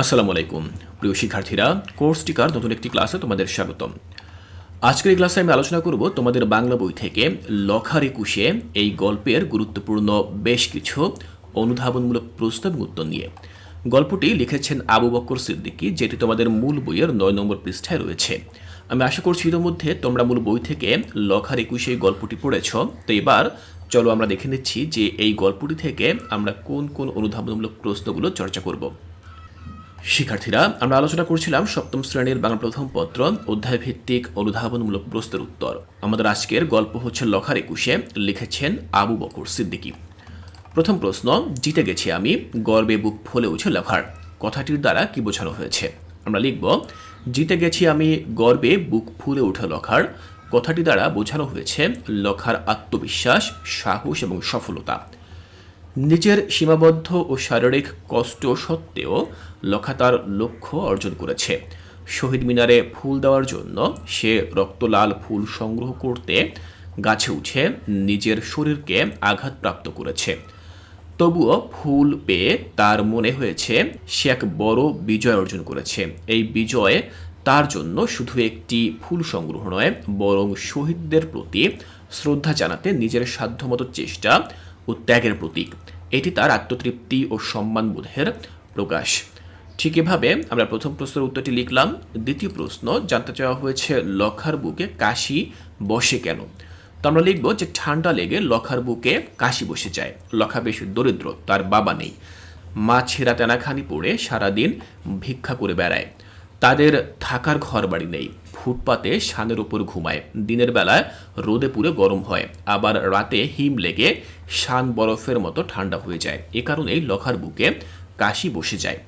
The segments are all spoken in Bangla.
আসসালামু আলাইকুম। প্রিয় শিক্ষার্থীরা, কোর্স টিকার নতুন একটি ক্লাসে তোমাদের স্বাগতম। আজকের এই ক্লাসে আমি আলোচনা করব তোমাদের বাংলা বই থেকে লখার একুশে এই গল্পের গুরুত্বপূর্ণ বেশ কিছু অনুধাবনমূলক প্রশ্ন এবং উত্তর নিয়ে। গল্পটি লিখেছেন আবু বক্কর সিদ্দিকী, যেটি তোমাদের মূল বইয়ের নয় নম্বর পৃষ্ঠায় রয়েছে। আমি আশা করছি ইতিমধ্যে তোমরা মূল বই থেকে লখার একুশে এই গল্পটি পড়েছ। তো এবার চলো আমরা দেখে নিচ্ছি যে এই গল্পটি থেকে আমরা কোন কোন অনুধাবনমূলক প্রশ্নগুলো চর্চা করব। শিক্ষার্থীরা, আমরা আলোচনা করছিলাম সপ্তম শ্রেণির বাংলা প্রথম পত্র অধ্যায় ভিত্তিক অনুধাবনমূলক প্রশ্নের উত্তর। আমাদের আজকের গল্প হচ্ছে লখার একুশে, লিখেছেন আবু বকর সিদ্দিকী। প্রথম প্রশ্ন, জিতে গেছি আমি, গর্বে বুক ফলে উঠে লেখার। কথাটির দ্বারা কি বোঝানো হয়েছে? আমরা লিখব, জিতে গেছি আমি, গর্বে বুক ফুলে উঠে লখার। কথাটি দ্বারা বোঝানো হয়েছে লখার আত্মবিশ্বাস, সাহস এবং সফলতা। নিজের সীমাবদ্ধ ও শারীরিক কষ্ট সত্ত্বেও লখা তার লক্ষ্য অর্জন করেছে। শহীদ মিনারে ফুল দেওয়ার জন্য সে রক্তলাল ফুল সংগ্রহ করতে গাছে উঠে নিজের শরীরকে আঘাতপ্রাপ্ত করেছে। তবুও ফুল পেয়ে তার মনে হয়েছে সে এক বড় বিজয় অর্জন করেছে। এই বিজয় তার জন্য শুধু একটি ফুল সংগ্রহ নয়, বরং শহীদদের প্রতি শ্রদ্ধা জানাতে নিজের সাধ্যমতো চেষ্টা ও ত্যাগের প্রতীক। এটি তার আত্মতৃপ্তি ও সম্মানবোধের প্রকাশ। ঠিক এভাবে আমরা প্রথম প্রশ্নের উত্তরটি লিখলাম। দ্বিতীয় প্রশ্ন, জানতে চাওয়া হয়েছে লখার বুকে কাশি বসে কেন? তো আমরা লিখব যে ঠান্ডা লেগে লখার বুকে কাশি বসে যায়। লখা বেশ দরিদ্র, তার বাবা নেই। মা ছেঁড়া তেনাখানি পড়ে সারাদিন ভিক্ষা করে বেড়ায়। তাদের থাকার ঘর বাড়ি নেই। ফুটপাতে শানের উপর ঘুমায়। দিনের বেলায় রোদে পুরে গরম হয়। আবার রাতে হিম লেগে শান বরফের মতো ঠান্ডা হয়ে যায়। এ কারণেই লখার বুকে কাশি বসে যায়।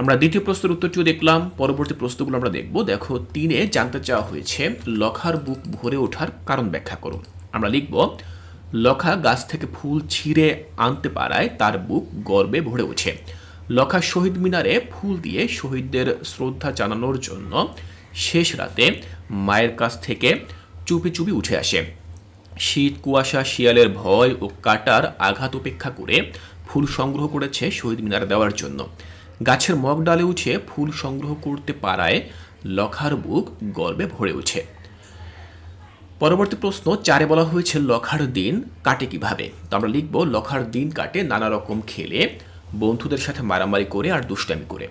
আমরা দ্বিতীয় প্রশ্নের উত্তরটিও দেখলাম, পরবর্তী প্রশ্নগুলো আমরা দেখব। দেখো, তিনে জানতে চাওয়া হয়েছে, লখার বুক ভরে ওঠার কারণ ব্যাখ্যা করুন। আমরা লিখব, লখা গাছ থেকে ফুল ছিঁড়ে আনতে পারায় তার বুক গর্বে ভরে ওঠে। লখা শহীদ মিনারে ফুল দিয়ে শহীদদের শ্রদ্ধা জানানোর জন্য শেষ রাতে মায়ের কাছ থেকে চুপি চুপি উঠে আসে। শীত, কুয়াশা, শিয়ালের ভয় ও কাটার আঘাত উপেক্ষা করে ফুল সংগ্রহ করেছে শহীদ মিনার দেওয়ার জন্য। গাছের মগ ডালে উঠে ফুল সংগ্রহ করতে পারায় লখার বুক গর্বে ভরে উঠে পরবর্তী প্রশ্ন, চারে বলা হয়েছে লখার দিন কাটে কীভাবে? তো আমরা লিখব, লখার দিন কাটে নানা রকম খেলে, বন্ধুদের সাথে মারামারি করে আর দুষ্টামি করে।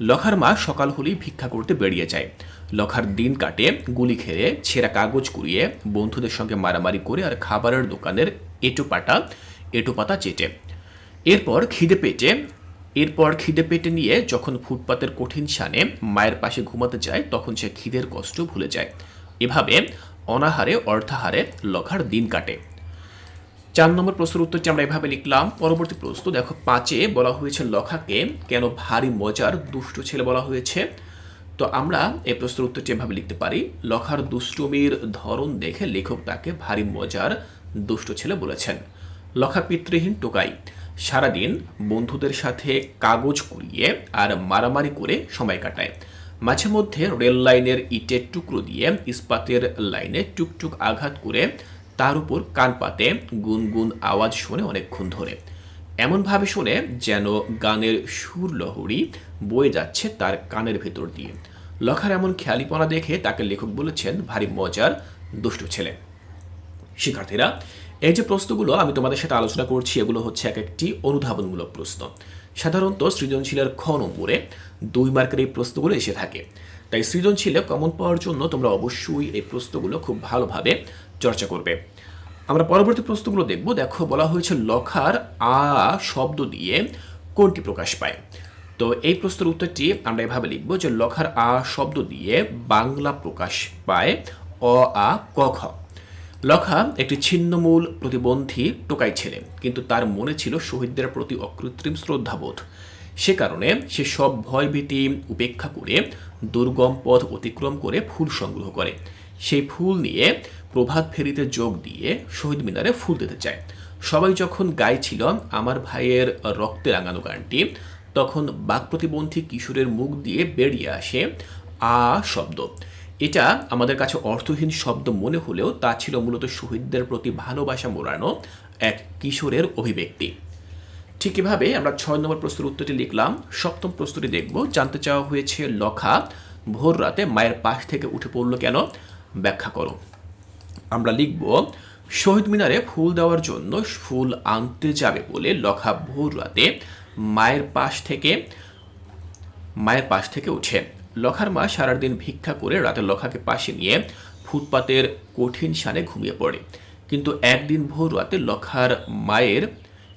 লখার মা সকাল হলেই ভিক্ষা করতে বেরিয়ে যায়। লখার দিন কাটে, গুলি খেলে, ছেঁড়া কাগজ কুড়িয়ে, বন্ধুদের সঙ্গে মারামারি করে আর খাবারের দোকানের এটো পাটা এটো পাতা চেটে। এরপর খিদে পেটে এরপর খিদে পেটে নিয়ে যখন ফুটপাতের কঠিন শানে মায়ের পাশে ঘুমাতে যায়, তখন সে খিদের কষ্ট ভুলে যায়। এভাবে অনাহারে অর্থাহারে লখার দিন কাটে। চার নম্বর প্রশ্নের উত্তরটি আমরা এভাবে লিখলাম। পরবর্তী প্রশ্ন, দেখো, পাঁচে বলা হয়েছে লখাকে কেন ভারী মজার দুষ্ট ছেলে বলা হয়েছে? তো আমরা এই প্রশ্নের উত্তরটি এভাবে লিখতে পারি। লখার দুষ্টমির ধরন দেখে লেখক তাকে ভারী মজার দুষ্ট ছেলে বলেছেন। লখা পিতৃহীন টোকাই। সারাদিন বন্ধুদের সাথে কাগজ কুড়িয়ে আর মারামারি করে সময় কাটায়। মাঝে মধ্যে রেল লাইনের ইটের টুকরো দিয়ে ইস্পাতের লাইনে টুকটুক আঘাত করে তার উপর কান পাতে গুনগুন আওয়াজ শুনে অনেকক্ষণ ধরে। এমনভাবে শোনে যেন গানের সুর লহরী বয়ে যাচ্ছে তার কানের ভেতর দিয়ে। লখার এমন খেয়ালিপনা দেখে তাকে লেখক বলেছেন, ভারী মজার, দুষ্ট ছেলে। শিক্ষার্থীরা এই যে প্রশ্নগুলো আমি তোমাদের সাথে আলোচনা করছি, এগুলো হচ্ছে এক একটি অনুধাবনমূলক প্রশ্ন। সাধারণত সৃজনশীলের খ নম্বরে দুই মার্কের এই প্রশ্নগুলো এসে থাকে। তাই সৃজনশীলে কমন পাওয়ার জন্য তোমরা অবশ্যই এই প্রশ্নগুলো খুব ভালোভাবে চর্চা করবে। আমরা পরবর্তী প্রশ্নগুলো দেখব। দেখো, বলা হয়েছে লখার আ শব্দ দিয়ে কোনটি প্রকাশ পায়? তো এই প্রশ্নের উত্তরটি আমরা এভাবে লিখব যে লখার আ শব্দ দিয়ে বাংলা প্রকাশ পায় অ, আ, ক, খ। লখা একটি ছিন্নমূল প্রতিবন্ধী টোকাই ছেলে, কিন্তু তার মনে ছিল শহীদদের প্রতি অকৃত্রিম শ্রদ্ধাবোধ। সে কারণে সে সব ভয়ভীতি উপেক্ষা করে দুর্গম পথ অতিক্রম করে ফুল সংগ্রহ করে। সেই ফুল নিয়ে প্রভাত ফেরিতে যোগ দিয়ে শহীদ মিনারে ফুল দিতে চায়। সবাই যখন গাইছিল আমার ভাইয়ের রক্তে রাঙানো গানটি, তখন বাক প্রতিবন্ধী কিশোরের মুখ দিয়ে বেরিয়ে আসে আ শব্দ। এটা আমাদের কাছে অর্থহীন শব্দ মনে হলেও তা ছিল মূলত শহীদদের প্রতি ভালোবাসা মোড়ানো এক কিশোরের অভিব্যক্তি। ঠিক এভাবে আমরা ছয় নম্বর প্রশ্নের উত্তরটি লিখলাম, সপ্তম প্রশ্নটি দেখব, জানতে চাওয়া হয়েছে লখা, ভোর রাতে মায়ের পাশ থেকে উঠে পড়ল কেন? ব্যাখ্যা করো। আমরা লিখব, শহীদ মিনারে ফুল দেওয়ার জন্য ফুল আনতে যাবে বলে লখা ভোর রাতে মায়ের পাশ থেকে, মায়ের পাশ থেকে উঠে। লখার মা সারাদিন ভিক্ষা করে রাতে লখাকে পাশে নিয়ে ফুটপাতের কঠিন সানে ঘুমিয়ে পড়ে। কিন্তু একদিন ভোর রাতে লখার মায়ের,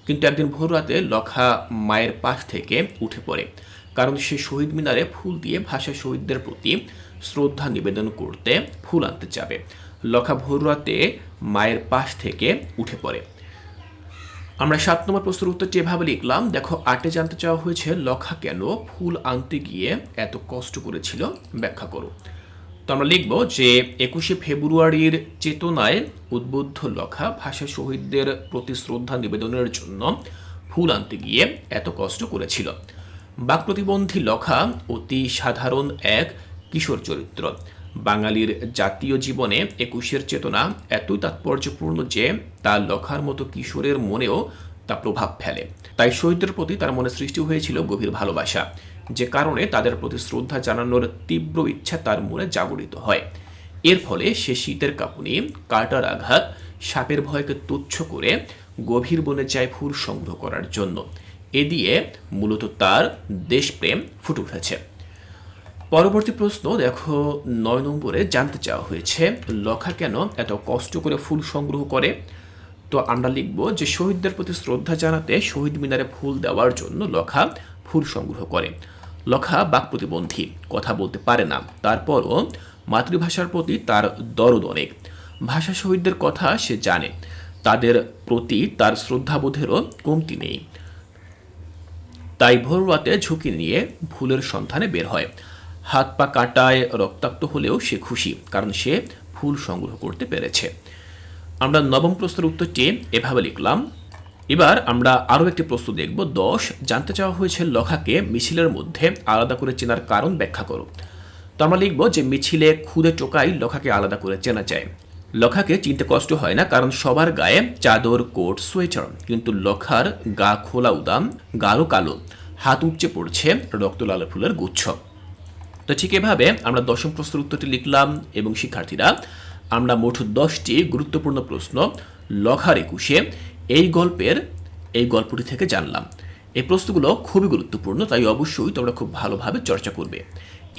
কিন্তু একদিন ভোর রাতে লখা মায়ের পাশ থেকে উঠে পড়ে। কারণ সে শহীদ মিনারে ফুল দিয়ে ভাষা শহীদদের প্রতি শ্রদ্ধা নিবেদন করতে ফুল আনতে যাবে। লখা ভোর রাতে মায়ের পাশ থেকে উঠে পড়ে। আমরা সাত নম্বর প্রশ্নের উত্তরটি এভাবে লিখলাম, দেখো আটে জানতে চাওয়া হয়েছে, লখা কেন ফুল আনতে গিয়ে এত কষ্ট করেছিল? ব্যাখ্যা করো। তো আমরা লিখব যে, একুশে ফেব্রুয়ারির চেতনায় উদ্বুদ্ধ লখা ভাষা শহীদদের প্রতি শ্রদ্ধা নিবেদনের জন্য ফুল আনতে গিয়ে এত কষ্ট করেছিল। বাক প্রতিবন্ধী লখা অতি সাধারণ এক কিশোর চরিত্র। বাঙালির জাতীয় জীবনে একুশের চেতনা এতই তাৎপর্যপূর্ণ যে তা লখার মতো কিশোরের মনেও তা প্রভাব ফেলে। তাই শহীদদের প্রতি তার মনে সৃষ্টি হয়েছিল গভীর ভালোবাসা, যে কারণে তাদের প্রতি শ্রদ্ধা জানানোর তীব্র ইচ্ছা তার মনে জাগরিত হয়। এর ফলে সে শীতের কাঁপুনি, কাটার আঘাত, সাপের ভয়কে তুচ্ছ করে গভীর বনে যায় ফুল সংগ্রহ করার জন্য। এ দিয়ে মূলত তার দেশপ্রেম ফুটে উঠেছে। পরবর্তী প্রশ্ন, দেখো, নয় নম্বরে জানতে চাওয়া হয়েছে লখা কেন এত কষ্ট করে ফুল সংগ্রহ করে? তো আমরা লিখব যে, শহীদদের প্রতি শ্রদ্ধা জানাতে শহীদ মিনারে ফুল দেওয়ার জন্য লখা ফুল সংগ্রহ করে। লখা বাক প্রতিবন্ধী, কথা বলতে পারে না। তারপরও মাতৃভাষার প্রতি তার দরদ অনেক। ভাষা শহীদদের কথা সে জানে। তাদের প্রতি তার শ্রদ্ধাবোধেরও কমতি নেই। তাই ভোর রাতে ঝুঁকি নিয়ে ভুলের সন্ধানে বের হয়। হাত পা কাটায় রক্তাক্ত হলেও সে খুশি, কারণ সে ফুল সংগ্রহ করতে পেরেছে। আমরা নবম প্রশ্নের উত্তরটি এভাবে লিখলাম। এবার আমরা আরও একটি প্রশ্ন দেখব। দশ, জানতে চাওয়া হয়েছে লখাকে মিছিলের মধ্যে আলাদা করে চেনার কারণ ব্যাখ্যা করো। তো আমরা লিখব যে মিছিলে খুদে টোকাই লখাকে আলাদা করে চেনা যায়। লখাকে চিনতে কষ্ট হয় না, কারণ সবার গায়ে চাদর, কোট, সোয়েটার। কিন্তু লখার গা খোলা উদাম, গাঢ় কালো, হাত উপচে পড়ছে রক্ত লাল ফুলের গুচ্ছ। তো ঠিক এভাবে আমরা দশম প্রশ্নের উত্তরটি লিখলাম এবং শিক্ষার্থীরা, আমরা মোট দশটি গুরুত্বপূর্ণ প্রশ্ন লখার একুশে এই গল্পের, এই গল্পটি থেকে জানলাম। এই প্রশ্নগুলো খুবই গুরুত্বপূর্ণ, তাই অবশ্যই তোমরা খুব ভালোভাবে চর্চা করবে।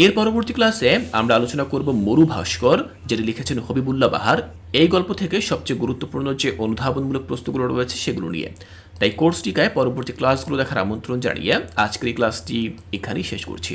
এর পরবর্তী ক্লাসে আমরা আলোচনা করব মরু ভাস্কর, যেটি লিখেছেন হবিবুল্লাহ বাহার। এই গল্প থেকে সবচেয়ে গুরুত্বপূর্ণ যে অনুধাবনমূলক প্রশ্নগুলো রয়েছে সেগুলো নিয়ে। তাই কোর্স টিকায় পরবর্তী ক্লাসগুলো দেখার আমন্ত্রণ জানিয়ে আজকের এই ক্লাসটি এখানেই শেষ করছি।